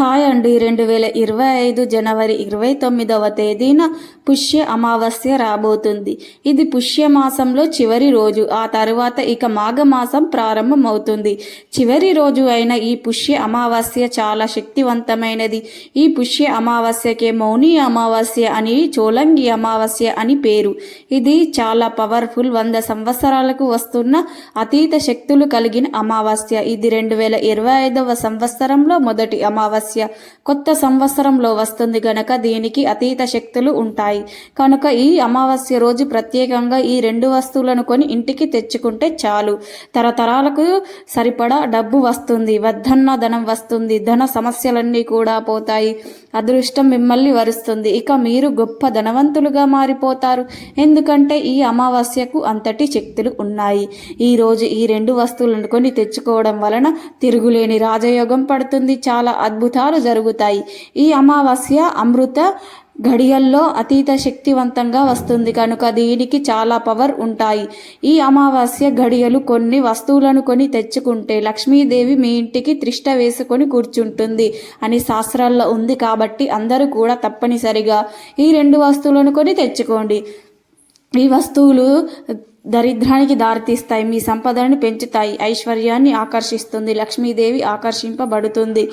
Hi అండి. రెండు వేల ఇరవై ఐదు జనవరి ఇరవై తొమ్మిదవ తేదీన పుష్య అమావాస్య రాబోతుంది. ఇది పుష్య మాసంలో చివరి రోజు. ఆ తర్వాత ఇక మాఘమాసం ప్రారంభమవుతుంది. చివరి రోజు అయిన ఈ పుష్య అమావాస్య చాలా శక్తివంతమైనది. ఈ పుష్య అమావాస్యకే మౌని అమావాస్య అని చోలంగి అమావాస్య అని పేరు. ఇది చాలా పవర్ఫుల్ వంద సంవత్సరాలకు వస్తున్న అతీత శక్తులు కలిగిన అమావాస్య. ఇది రెండు వేల ఇరవై ఐదవ సంవత్సరంలో మొదటి అమావాస్య. కొత్త సంవత్సరంలో వస్తుంది గనక దీనికి అతీత శక్తులు ఉంటాయి. కనుక ఈ అమావాస్య రోజు ప్రత్యేకంగా ఈ రెండు వస్తువులను కొని ఇంటికి తెచ్చుకుంటే చాలు. తరతరాలకు సరిపడా డబ్బు వస్తుంది. వద్దన్న ధనం వస్తుంది. ధన సమస్యలన్నీ కూడా పోతాయి. అదృష్టం మిమ్మల్ని వరుస్తుంది. ఇక మీరు గొప్ప ధనవంతులుగా మారిపోతారు. ఎందుకంటే ఈ అమావాస్యకు అంతటి శక్తులు ఉన్నాయి. ఈ రోజు ఈ రెండు వస్తువులను కొని తెచ్చుకోవడం వలన తిరుగులేని రాజయోగం పడుతుంది. చాలా అద్భుతాలు జరుగుతాయి. ఈ అమావాస్య అమృత ఘడియల్లో అతీత శక్తివంతంగా వస్తుంది. కనుక దీనికి చాలా పవర్ ఉంటాయి. ఈ అమావాస్య ఘడియలు కొన్ని వస్తువులను కొని తెచ్చుకుంటే లక్ష్మీదేవి మీ ఇంటికి త్రిష్ట వేసుకొని కూర్చుంటుంది అని శాస్త్రాల్లో ఉంది కాబట్టి అందరూ కూడా తప్పనిసరిగా ఈ రెండు వస్తువులను కొని తెచ్చుకోండి. ఈ వస్తువులు దరిద్రానికి దారితీస్తాయి. మీ సంపదను పెంచుతాయి. ఐశ్వర్యాన్ని ఆకర్షిస్తుంది. లక్ష్మీదేవి ఆకర్షింపబడుతుంది.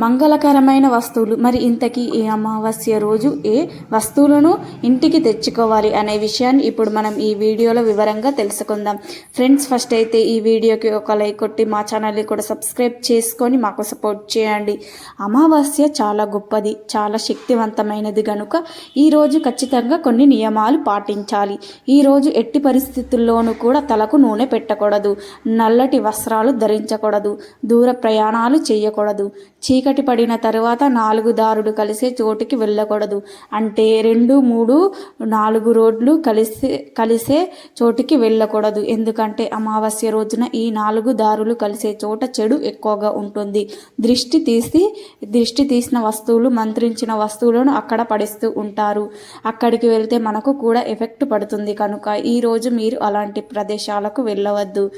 మంగళకరమైన వస్తువులు. మరి ఇంతకీ ఈ అమావాస్య రోజు ఏ వస్తువులను ఇంటికి తెచ్చుకోవాలి అనే విషయాన్ని ఇప్పుడు మనం ఈ వీడియోలో వివరంగా తెలుసుకుందాం. ఫ్రెండ్స్ ఫస్ట్ అయితే ఈ వీడియోకి ఒక లైక్ కొట్టి మా ఛానల్ని కూడా సబ్స్క్రైబ్ చేసుకొని మాకు సపోర్ట్ చేయండి. అమావాస్య చాలా గొప్పది చాలా శక్తివంతమైనది కనుక ఈరోజు ఖచ్చితంగా కొన్ని నియమాలు పాటించాలి. ఈరోజు ఎట్టి పరిస్థితి పరిస్థితుల్లోనూ కూడా తలకు నూనె పెట్టకూడదు. నల్లటి వస్త్రాలు ధరించకూడదు. దూర ప్రయాణాలు చేయకూడదు. చీకటి పడిన తరువాత నాలుగు దారుడు కలిసే చోటుకి వెళ్ళకూడదు. అంటే రెండు మూడు నాలుగు రోడ్లు కలిసే కలిసే చోటుకి వెళ్ళకూడదు. ఎందుకంటే అమావాస్య రోజున ఈ నాలుగు దారులు కలిసే చోట చెడు ఎక్కువగా ఉంటుంది. దృష్టి తీసి దృష్టి తీసిన వస్తువులు మంత్రించిన వస్తువులను అక్కడ పడిస్తూ ఉంటారు. అక్కడికి వెళ్తే మనకు కూడా ఎఫెక్ట్ పడుతుంది కనుక ఈరోజు మీరు అలాంటి ప్రదేశాలకు వెళ్ళవద్దు.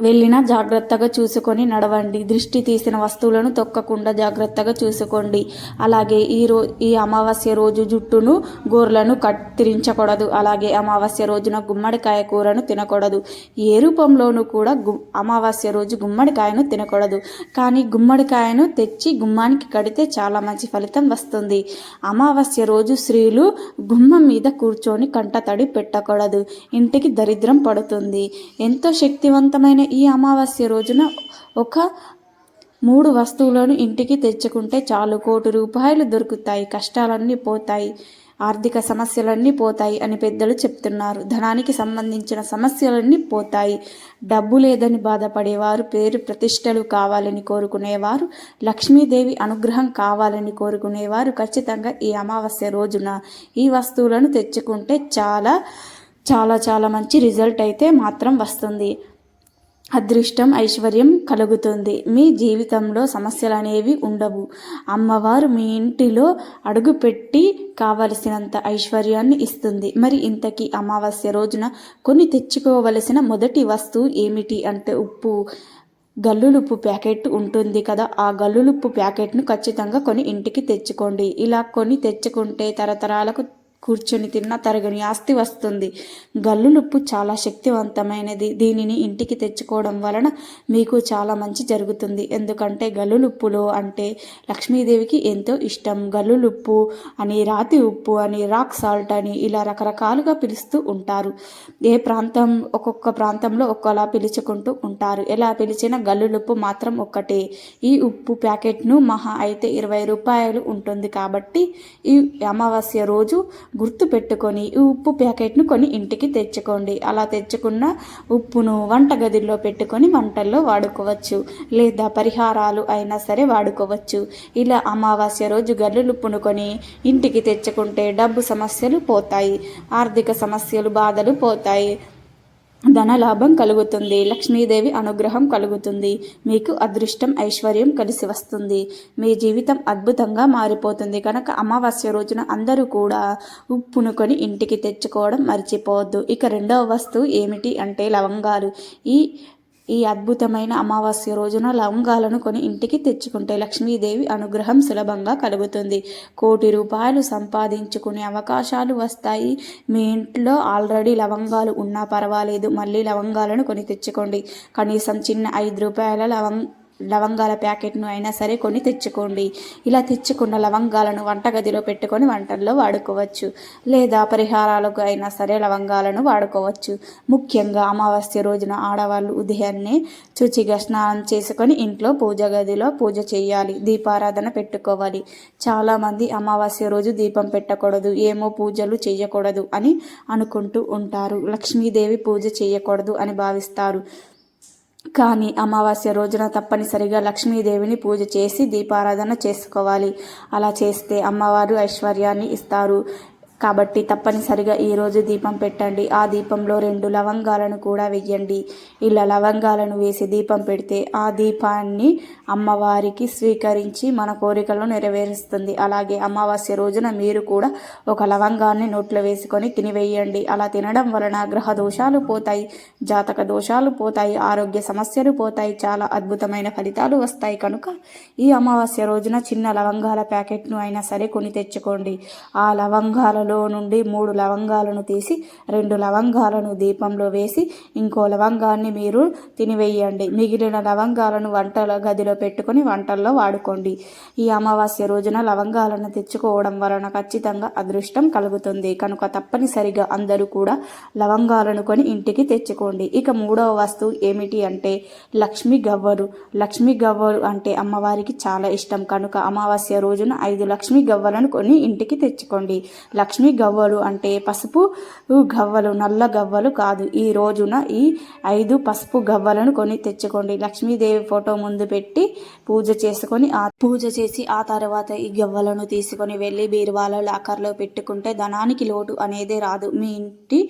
వెళ్ళినా జాగ్రత్తగా చూసుకొని నడవండి. దృష్టి తీసిన వస్తువులను తొక్కకుండా జాగ్రత్తగా చూసుకోండి. అలాగే ఈ రో ఈ అమావాస్య రోజు జుట్టును గోర్లను కత్తిరించకూడదు అలాగే అమావాస్య రోజున గుమ్మడికాయ కూరను తినకూడదు. ఏ రూపంలోనూ కూడా గు అమావాస్య రోజు గుమ్మడికాయను తినకూడదు. కానీ గుమ్మడికాయను తెచ్చి గుమ్మానికి కడితే చాలా మంచి ఫలితం వస్తుంది. అమావాస్య రోజు స్త్రీలు గుమ్మం మీద కూర్చొని కంట తడి పెట్టకూడదు. ఇంటికి దరిద్రం పడుతుంది. ఎంతో శక్తివంతమైన ఈ అమావాస్య రోజున ఒక మూడు వస్తువులను ఇంటికి తెచ్చుకుంటే చాలు. కోటి రూపాయలు దొరుకుతాయి. కష్టాలన్నీ పోతాయి. ఆర్థిక సమస్యలన్నీ పోతాయి అని పెద్దలు చెప్తున్నారు. ధనానికి సంబంధించిన సమస్యలన్నీ పోతాయి. డబ్బు లేదని బాధపడేవారు పేరు ప్రతిష్టలు కావాలని కోరుకునేవారు లక్ష్మీదేవి అనుగ్రహం కావాలని కోరుకునేవారు ఖచ్చితంగా ఈ అమావాస్య రోజున ఈ వస్తువులను తెచ్చుకుంటే చాలా చాలా చాలా మంచి రిజల్ట్ అయితే మాత్రం వస్తుంది. అదృష్టం ఐశ్వర్యం కలుగుతుంది. మీ జీవితంలో సమస్యలు అనేవి ఉండవు. అమ్మవారు మీ ఇంటిలో అడుగుపెట్టి కావలసినంత ఐశ్వర్యాన్ని ఇస్తుంది. మరి ఇంతకీ అమావాస్య రోజున కొన్ని తెచ్చుకోవలసిన మొదటి వస్తువు ఏమిటి? అంటే ఉప్పు. గల్లులుప్పు ప్యాకెట్ ఉంటుంది కదా ఆ గల్లులుప్పు ప్యాకెట్ను ఖచ్చితంగా కొని ఇంటికి తెచ్చుకోండి. ఇలా కొని తెచ్చుకుంటే తరతరాలకు కూర్చొని తిన్న తరగని ఆస్తి వస్తుంది. గల్లులుప్పు చాలా శక్తివంతమైనది. దీనిని ఇంటికి తెచ్చుకోవడం వలన మీకు చాలా మంచి జరుగుతుంది. ఎందుకంటే గల్లులుప్పులో అంటే లక్ష్మీదేవికి ఎంతో ఇష్టం. గల్లులుప్పు అని రాతి ఉప్పు అని రాక్ సాల్ట్ అని ఇలా రకరకాలుగా పిలుస్తూ ఉంటారు. ఏ ప్రాంతం ఒక్కొక్క ప్రాంతంలో ఒక్కోలా పిలుచుకుంటూ ఉంటారు. ఎలా పిలిచినా గల్లులుప్పు మాత్రం ఒక్కటే. ఈ ఉప్పు ప్యాకెట్ను మహా అయితే ఇరవై రూపాయలు ఉంటుంది కాబట్టి ఈ అమావాస్య రోజు గుర్తు పెట్టుకొని ఈ ఉప్పు ప్యాకెట్ను కొని ఇంటికి తెచ్చుకోండి. అలా తెచ్చుకున్న ఉప్పును వంటగదిలో పెట్టుకొని వంటల్లో వాడుకోవచ్చు. లేదా పరిహారాలు అయినా సరే వాడుకోవచ్చు. ఇలా అమావాస్య రోజు గల్లులు పుణుకొని ఇంటికి తెచ్చుకుంటే డబ్బు సమస్యలు పోతాయి. ఆర్థిక సమస్యలు బాధలు పోతాయి. ధనలాభం కలుగుతుంది. లక్ష్మీదేవి అనుగ్రహం కలుగుతుంది. మీకు అదృష్టం ఐశ్వర్యం కలిసి వస్తుంది. మీ జీవితం అద్భుతంగా మారిపోతుంది. కనుక అమావాస్య రోజున అందరూ కూడా ఉప్పును కొని ఇంటికి తెచ్చుకోవడం మర్చిపోవద్దు. ఇక రెండవ వస్తువు ఏమిటి అంటే లవంగాలు. ఈ ఈ అద్భుతమైన అమావాస్య రోజున లవంగాలను కొని ఇంటికి తెచ్చుకుంటే లక్ష్మీదేవి అనుగ్రహం సులభంగా కలుగుతుంది. కోటి రూపాయలు సంపాదించుకునే అవకాశాలు వస్తాయి. మీ ఇంట్లో ఆల్రెడీ లవంగాలు ఉన్నా పర్వాలేదు. మళ్ళీ లవంగాలను కొని తెచ్చుకోండి. కనీసం చిన్న ఐదు రూపాయల లవం లవంగాల ప్యాకెట్ను అయినా సరే కొన్ని తెచ్చుకోండి. ఇలా తెచ్చుకున్న లవంగాలను వంటగదిలో పెట్టుకొని వంటల్లో వాడుకోవచ్చు. లేదా పరిహారాలకు అయినా సరే లవంగాలను వాడుకోవచ్చు. ముఖ్యంగా అమావాస్య రోజున ఆడవాళ్ళు ఉదయాన్నే శుచిగా స్నానం చేసుకొని ఇంట్లో పూజ గదిలో పూజ చేయాలి. దీపారాధన పెట్టుకోవాలి. చాలామంది అమావాస్య రోజు దీపం పెట్టకూడదు. ఏమో పూజలు చేయకూడదు అని అనుకుంటూ ఉంటారు. లక్ష్మీదేవి పూజ చేయకూడదు అని భావిస్తారు. కానీ అమావాస్య రోజున తప్పనిసరిగా లక్ష్మీదేవిని పూజ చేసి దీపారాధన చేసుకోవాలి. అలా చేస్తే అమ్మవారు ఐశ్వర్యాన్ని ఇస్తారు. కాబట్టి తప్పనిసరిగా ఈరోజు దీపం పెట్టండి. ఆ దీపంలో రెండు లవంగాలను కూడా వెయ్యండి. ఇలా లవంగాలను వేసి దీపం పెడితే ఆ దీపాన్ని అమ్మవారికి స్వీకరించి మన కోరికలను నెరవేరుస్తుంది. అలాగే అమావాస్య రోజున మీరు కూడా ఒక లవంగాన్ని నోట్లో వేసుకొని తినివేయండి. అలా తినడం వలన గ్రహ దోషాలు పోతాయి జాతక దోషాలు పోతాయి ఆరోగ్య సమస్యలు పోతాయి. చాలా అద్భుతమైన ఫలితాలు వస్తాయి. కనుక ఈ అమావాస్య రోజున చిన్న లవంగాల ప్యాకెట్ను అయినా సరే కొని తెచ్చుకోండి. ఆ లవంగాల దీపంలో నుండి మూడు లవంగాలను తీసి రెండు లవంగాలను దీపంలో వేసి ఇంకో లవంగాన్ని మీరు తినివేయండి. మిగిలిన లవంగాలను వంటల గదిలో పెట్టుకొని వంటల్లో వాడుకోండి. ఈ అమావాస్య రోజున లవంగాలను తెచ్చుకోవడం వలన ఖచ్చితంగా అదృష్టం కలుగుతుంది. కనుక తప్పనిసరిగా అందరూ కూడా లవంగాలను కొని ఇంటికి తెచ్చుకోండి. ఇక మూడవ వస్తువు ఏమిటి అంటే లక్ష్మీ గవ్వరు లక్ష్మీ గవ్వరు అంటే అమ్మవారికి చాలా ఇష్టం. కనుక అమావాస్య రోజున ఐదు లక్ష్మీ గవ్వలను కొని ఇంటికి తెచ్చుకోండి. లక్ష్మీ లక్ష్మీ గవ్వలు అంటే పసుపు గవ్వలు నల్ల గవ్వలు కాదు. ఈ రోజున ఈ ఐదు పసుపు గవ్వలను కొని తెచ్చుకోండి. లక్ష్మీదేవి ఫోటో ముందు పెట్టి పూజ చేసుకొని ఆ పూజ చేసి ఆ తర్వాత ఈ గవ్వలను తీసుకొని వెళ్ళి బీరువాలో లాకర్లో పెట్టుకుంటే ధనానికి లోటు అనేది రాదు. మీ ఇంటి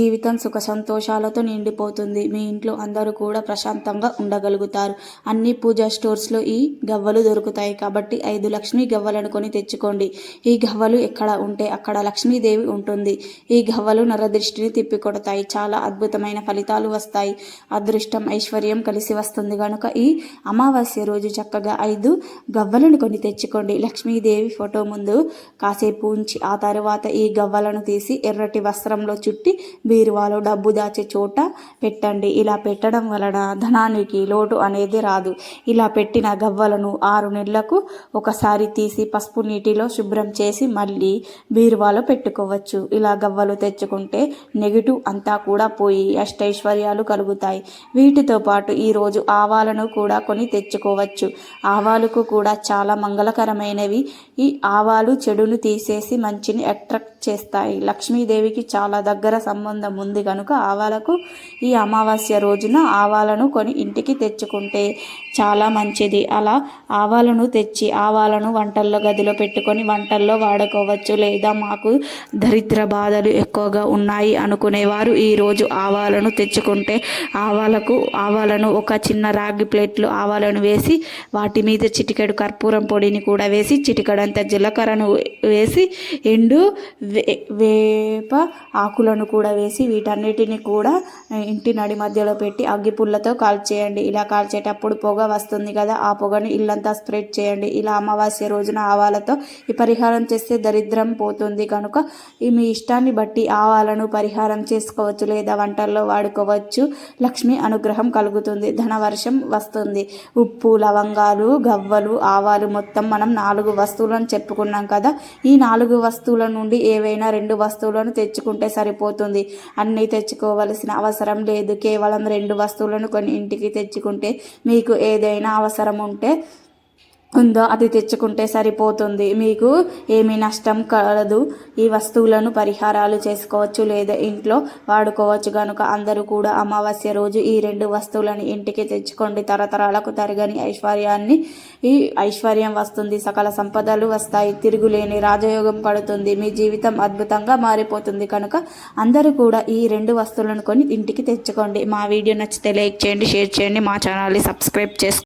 జీవితం సుఖ సంతోషాలతో నిండిపోతుంది. మీ ఇంట్లో అందరూ కూడా ప్రశాంతంగా ఉండగలుగుతారు. అన్ని పూజా స్టోర్స్లో ఈ గవ్వలు దొరుకుతాయి. కాబట్టి ఐదు లక్ష్మీ గవ్వలను కొని తెచ్చుకోండి. ఈ గవ్వలు ఎక్కడ ఉంటే అక్కడ లక్ష్మీదేవి ఉంటుంది. ఈ గవ్వలు నరదృష్టిని తిప్పికొడతాయి. చాలా అద్భుతమైన ఫలితాలు వస్తాయి. అదృష్టం ఐశ్వర్యం కలిసి వస్తుంది. కనుక ఈ అమావాస్య రోజు చక్కగా ఐదు గవ్వలను కొని తెచ్చుకోండి. లక్ష్మీదేవి ఫోటో ముందు కాసేపు ఉంచి ఆ తర్వాత ఈ గవ్వలను తీసి ఎర్రటి వస్త్రంలో చుట్టి బీరువాలో డబ్బు దాచే చోట పెట్టండి. ఇలా పెట్టడం వలన ధనానికి లోటు అనేది రాదు. ఇలా పెట్టిన గవ్వలను ఆరు నెలలకు ఒకసారి తీసి పసుపు నీటిలో శుభ్రం చేసి మళ్ళీ బీరువాలో డబ్బాలో పెట్టుకోవచ్చు. ఇలా గవ్వలు తెచ్చుకుంటే నెగిటివ్ అంతా కూడా పోయి అష్టైశ్వర్యాలు కలుగుతాయి. వీటితో పాటు ఈరోజు ఆవాలను కూడా కొని తెచ్చుకోవచ్చు. ఆవాలకు కూడా చాలా మంగళకరమైనవి. ఈ ఆవాలు చెడును తీసేసి మంచిని అట్రాక్ట్ చేస్తాయి. లక్ష్మీదేవికి చాలా దగ్గర సంబంధం ఉంది కనుక ఆవాలకు ఈ అమావాస్య రోజున ఆవాలను కొని ఇంటికి తెచ్చుకుంటే చాలా మంచిది. అలా ఆవాలను తెచ్చి ఆవాలను వంటల్లో గదిలో పెట్టుకొని వంటల్లో వాడుకోవచ్చు లేదా మాకు దరిద్ర బాధలు ఎక్కువగా ఉన్నాయి అనుకునేవారు ఈరోజు ఆవాలను తెచ్చుకుంటే ఆవాలకు ఆవాలను ఒక చిన్న రాగి ప్లేట్లో ఆవాలను వేసి వాటి మీద చిటికెడు కర్పూరం పొడిని కూడా వేసి చిటికడంత జీలకర్రను వేసి ఎండు వేప ఆకులను కూడా వేసి వీటన్నిటిని కూడా ఇంటి నడి మధ్యలో పెట్టి అగ్గిపుల్లతో కాల్చేయండి. ఇలా కాల్చేటప్పుడు పొగ వస్తుంది కదా ఆ పొగను ఇల్లంతా స్ప్రెడ్ చేయండి. ఇలా అమావాస్య రోజున ఆవాలతో ఈ పరిహారం చేస్తే దరిద్రం పోతుంది కనుక ఈ మీ ఇష్టాన్ని బట్టి ఆవాలను పరిహారం చేసుకోవచ్చు లేదా వంటల్లో వాడుకోవచ్చు. లక్ష్మి అనుగ్రహం కలుగుతుంది ధనవర్షం వస్తుంది. ఉప్పు లవంగాలు గవ్వలు ఆవాలు మొత్తం మనం నాలుగు వస్తువులను చెప్పుకున్నాం కదా ఈ నాలుగు వస్తువుల నుండి ఏవైనా రెండు వస్తువులను తెచ్చుకుంటే సరిపోతుంది. అన్నీ తెచ్చుకోవలసిన అవసరం లేదు. కేవలం రెండు వస్తువులను కొన్ని ఇంటికి తెచ్చుకుంటే మీకు ఏదైనా అవసరం ఉంటే ఉందో అది తెచ్చుకుంటే సరిపోతుంది. మీకు ఏమీ నష్టం కలదు. ఈ వస్తువులను పరిహారాలు చేసుకోవచ్చు లేదా ఇంట్లో వాడుకోవచ్చు. కనుక అందరూ కూడా అమావాస్య రోజు ఈ రెండు వస్తువులను ఇంటికి తెచ్చుకోండి. తరతరాలకు తరగని ఐశ్వర్యాన్ని ఈ ఐశ్వర్యం వస్తుంది. సకల సంపదలు వస్తాయి. తిరుగులేని రాజయోగం పడుతుంది. మీ జీవితం అద్భుతంగా మారిపోతుంది. కనుక అందరూ కూడా ఈ రెండు వస్తువులను కొని ఇంటికి తెచ్చుకోండి. మా వీడియో నచ్చితే లైక్ చేయండి షేర్ చేయండి. మా ఛానల్ని సబ్స్క్రైబ్ చేసుకోండి.